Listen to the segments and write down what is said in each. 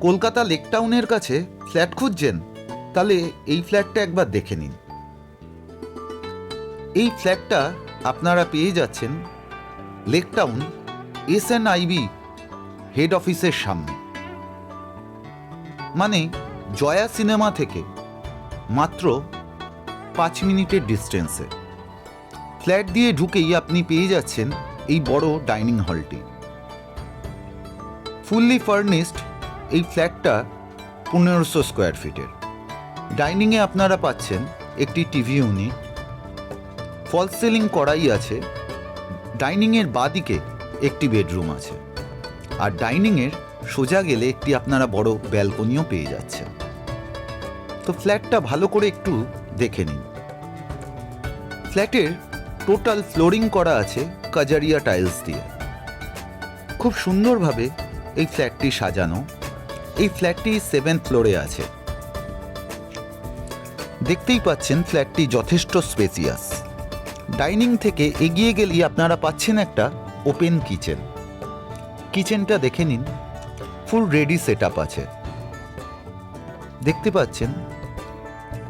কলকাতা লেকটাউনের কাছে ফ্ল্যাট খুঁজছেন, তাহলে এই ফ্ল্যাটটা একবার দেখে নিন। এই ফ্ল্যাটটা আপনারা পেয়ে যাচ্ছেন Lake Town S N IB head অফিসের সামনে। মানে জয়া সিনেমা থেকে মাত্র পাঁচ মিনিটের ডিস্টেন্সে ফ্ল্যাট দিয়ে ঢুকেই আপনি পেয়ে যাচ্ছেন এই বড় ডাইনিং হলটি ফুললি ফার্নিশড এই ফ্ল্যাটটা পনেরোশো স্কোয়ার ফিটের। ডাইনিংয়ে আপনারা পাচ্ছেন একটি টিভি ইউনিট। ফল সিলিং করাই আছে। ডাইনিংয়ের বাদিকে একটি বেডরুম আছে। আর ডাইনিংয়ের সোজা গেলে একটি আপনারা বড় ব্যালকনিও পেয়ে যাচ্ছেন। তো ফ্ল্যাটটা ভালো করে একটু দেখে নিন। ফ্ল্যাটের টোটাল ফ্লোরিং করা আছে কাজারিয়া টাইলস দিয়ে। খুব সুন্দরভাবে এই ফ্ল্যাটটি সাজানো। এই ফ্ল্যাটটি সেভেন ফ্লোরে আছে। দেখতেই পাচ্ছেন ফ্ল্যাটটি যথেষ্ট স্পেসিয়াস। ডাইনিং থেকে এগিয়ে গেলেই আপনারা পাচ্ছেন একটা ওপেন কিচেন। কিচেনটা দেখে নিন, ফুল রেডি সেট আছে। দেখতে পাচ্ছেন,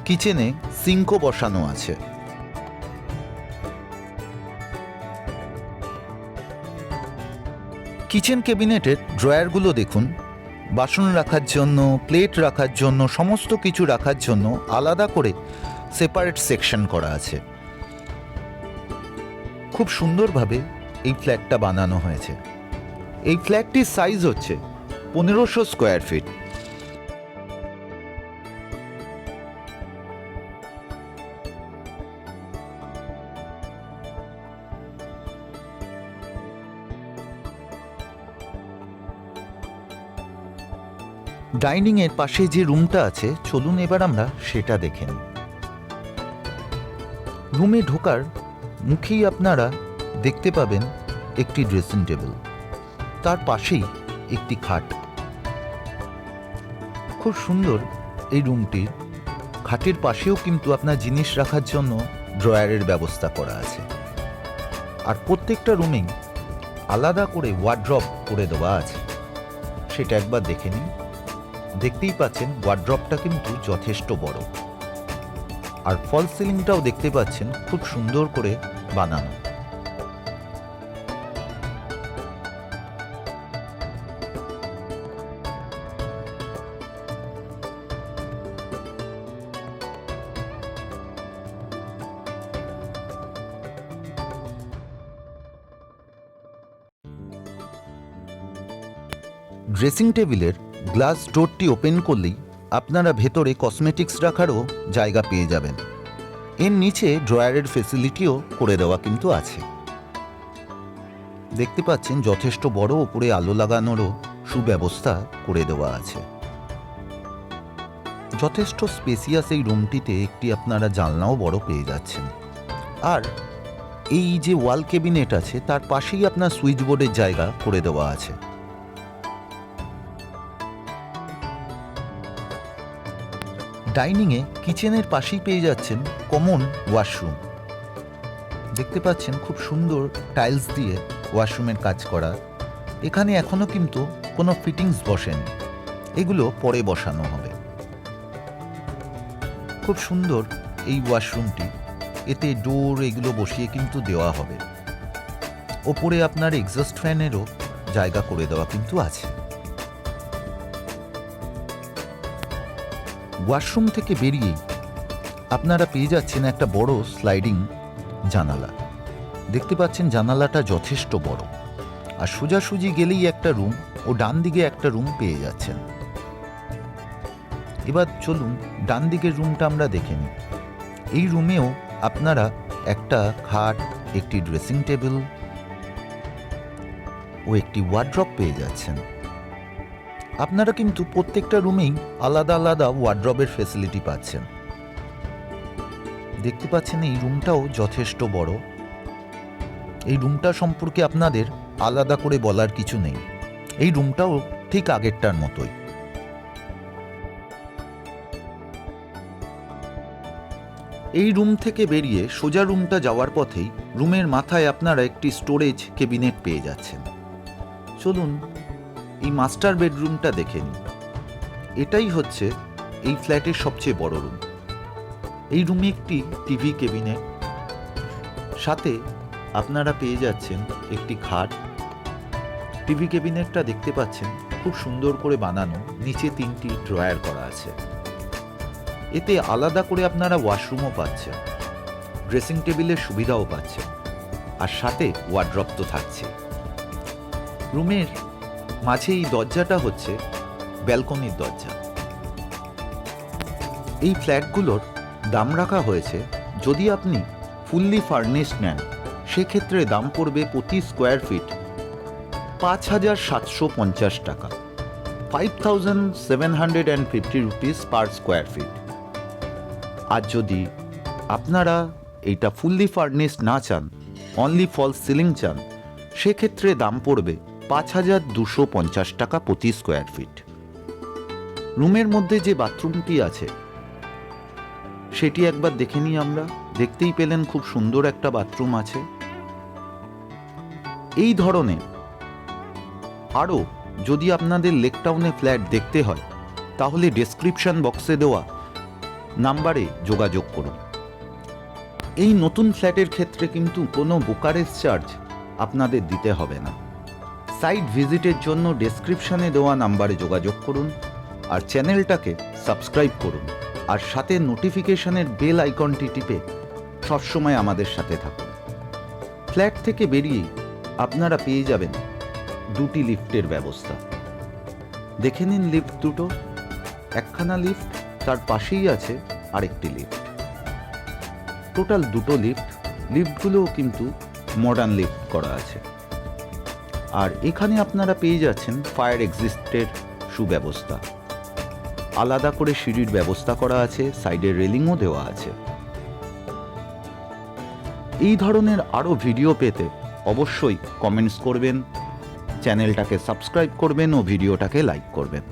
কিচেনে সিঙ্কও বসানো আছে। কিচেন ক্যাবিনেটের ড্রয়ারগুলো দেখুন। বাসন রাখার জন্য, প্লেট রাখার জন্য, সমস্ত কিছু রাখার জন্য আলাদা করে সেপারেট সেকশন করা আছে। খুব সুন্দরভাবে এই ফ্ল্যাটটা বানানো হয়েছে। এই ফ্ল্যাটটির সাইজ হচ্ছে পনেরোশো স্কোয়ার ফিট ডাইনিং এর পাশে যে রুমটা আছে, চলুন এবার আমরা সেটা দেখে নিই। রুমে ঢোকার মুখেই আপনারা দেখতে পাবেন একটি ড্রেসিং টেবিল, তার পাশেই একটি খাট। খুব সুন্দর এই রুমটি। খাটের পাশেও কিন্তু আপনার জিনিস রাখার জন্য ড্রয়ারের ব্যবস্থা করা আছে। আর প্রত্যেকটা রুমেই আলাদা করে ওয়ার্ড্রপ করে দেওয়া আছে। সেটা একবার দেখে নিন। দেখতেই পাচ্ছেন ওয়ার্ড্রপটা কিন্তু যথেষ্ট বড়। আর ফল সিলিংটাও দেখতে পাচ্ছেন খুব সুন্দর করে বানানো। ড্রেসিং টেবিলের গ্লাস ডোরটি ওপেন করলেই আপনারা ভেতরে কসমেটিক্স রাখারও জায়গা পেয়ে যাবেন। এর নিচে ড্রয়ারের ফেসিলিটিও করে দেওয়া কিন্তু আছে। দেখতে পাচ্ছেন যথেষ্ট বড় ওপরে আলো লাগানোরও সুব্যবস্থা করে দেওয়া আছে। যথেষ্ট স্পেসিয়াস এই রুমটিতে একটি আপনারা জানলাও বড় পেয়ে যাচ্ছেন। আর এই যে ওয়াল ক্যাবিনেট আছে, তার পাশেই আপনার সুইচ বোর্ডের জায়গা করে দেওয়া আছে। ডাইনিংয়ে কিচেনের পাশেই পেয়ে যাচ্ছেন কমন ওয়াশরুম। দেখতে পাচ্ছেন খুব সুন্দর টাইলস দিয়ে ওয়াশরুমের কাজ করা। এখানে এখনও কিন্তু কোনো ফিটিংস বসেনি। এগুলো পরে বসানো হবে। খুব সুন্দর এই ওয়াশরুমটি। এতে ডোর এগুলো বসিয়ে কিন্তু দেওয়া হবে। ওপরে আপনার এক্সস্ট ফ্যানেরও জায়গা করে দেওয়া কিন্তু আছে। ওয়াশরুম থেকে বেরিয়েই আপনারা পেয়ে যাচ্ছেন একটা বড় স্লাইডিং জানালা। দেখতে পাচ্ছেন জানালাটা যথেষ্ট বড়। আর সোজাসুজি গেলেই একটা রুম ও ডান দিকে একটা রুম পেয়ে যাচ্ছেন। এবার চলুন ডান দিকের রুমটা আমরা দেখে নিই। এই রুমেও আপনারা একটা খাট, একটি ড্রেসিং টেবিল ও একটি ওয়ার্ড্রপ পেয়ে যাচ্ছেন। আপনারা কিন্তু প্রত্যেকটা রুমেই আলাদা আলাদা ওয়ার্ড্রবের ফেসিলিটি পাচ্ছেন। দেখতে পাচ্ছেন এই রুমটাও যথেষ্ট বড়। এই রুমটা সম্পর্কে আপনাদের আলাদা করে বলার কিছু নেই। এই রুমটাও ঠিক আগেরটার মতোই। এই রুম থেকে বেরিয়ে সোজা রুমটা যাওয়ার পথেই রুমের মাথায় আপনারা একটি স্টোরেজ কেবিনেট পেয়ে যাচ্ছেন। চলুন এই মাস্টার বেডরুমটা দেখে নিন। এটাই হচ্ছে এই ফ্ল্যাটের সবচেয়ে বড় রুম এই রুমে একটি টিভি কেবিনেট সাথে আপনারা পেয়ে যাচ্ছেন একটি খাট। টিভি কেবিনেটটা দেখতে পাচ্ছেন, খুব সুন্দর করে বানানো, নিচে তিনটি ড্রয়ার করা আছে। এতে আলাদা করে আপনারা ওয়াশরুমও পাচ্ছেন ড্রেসিং টেবিলের সুবিধাও পাচ্ছেন, আর সাথে ওয়ার্ড্রপ তো থাকছে রুমের মাঝে এই দরজাটা হচ্ছে ব্যালকনির দরজা। এই ফ্ল্যাটগুলোর দাম রাখা হয়েছে যদি আপনি ফুললি ফার্নিশড নেন, সেক্ষেত্রে দাম পড়বে প্রতি স্কোয়ার ফিট পাঁচ হাজার সাতশো পঞ্চাশ টাকা, five thousand seven hundred and fifty rupees per square feet. আর যদি আপনারা এইটা ফুললি ফার্নিশড না চান, অনলি ফল সিলিং চান, সেক্ষেত্রে দাম পড়বে পাঁচ হাজার দুশো পঞ্চাশ টাকা প্রতি স্কোয়ার ফিট। রুমের মধ্যে যে বাথরুমটি আছে, সেটি একবার দেখে নিই আমরা। দেখতেই পেলেন খুব সুন্দর একটা বাথরুম আছে। এই ধরনের আরও যদি আপনাদের লেকটাউনে ফ্ল্যাট দেখতে হয়, তাহলে ডেসক্রিপশন বক্সে দেওয়া নাম্বারে যোগাযোগ করুন। এই নতুন ফ্ল্যাটের ক্ষেত্রে কিন্তু কোনো বুকারেজ চার্জ আপনাদের দিতে হবে না। সাইট ভিজিটের জন্য ডেসক্রিপশানে দেওয়া নাম্বারে যোগাযোগ করুন আর চ্যানেলটাকে সাবস্ক্রাইব করুন আর সাথে নোটিফিকেশনের বেল আইকনটি টিপে সবসময় আমাদের সাথে থাকুন। ফ্ল্যাট থেকে বেরিয়ে আপনারা পেয়ে যাবেন দুটি লিফটের ব্যবস্থা। দেখে নিন লিফট দুটো, একখানা লিফট, তার পাশেই আছে আরেকটি লিফট। টোটাল দুটো লিফট, লিফটগুলোও কিন্তু মডার্ন লিফট করা আছে। আর এখানে আপনারা পেয়ে যাচ্ছেন ফায়ার এক্সিস্টের সুব্যবস্থা। আলাদা করে সিঁড়ির ব্যবস্থা করা আছে, সাইডে রেলিংও দেওয়া আছে। এই ধরনের আরও ভিডিও পেতে অবশ্যই কমেন্টস করবেন, চ্যানেলটাকে সাবস্ক্রাইব করবেন ও ভিডিওটাকে লাইক করবেন।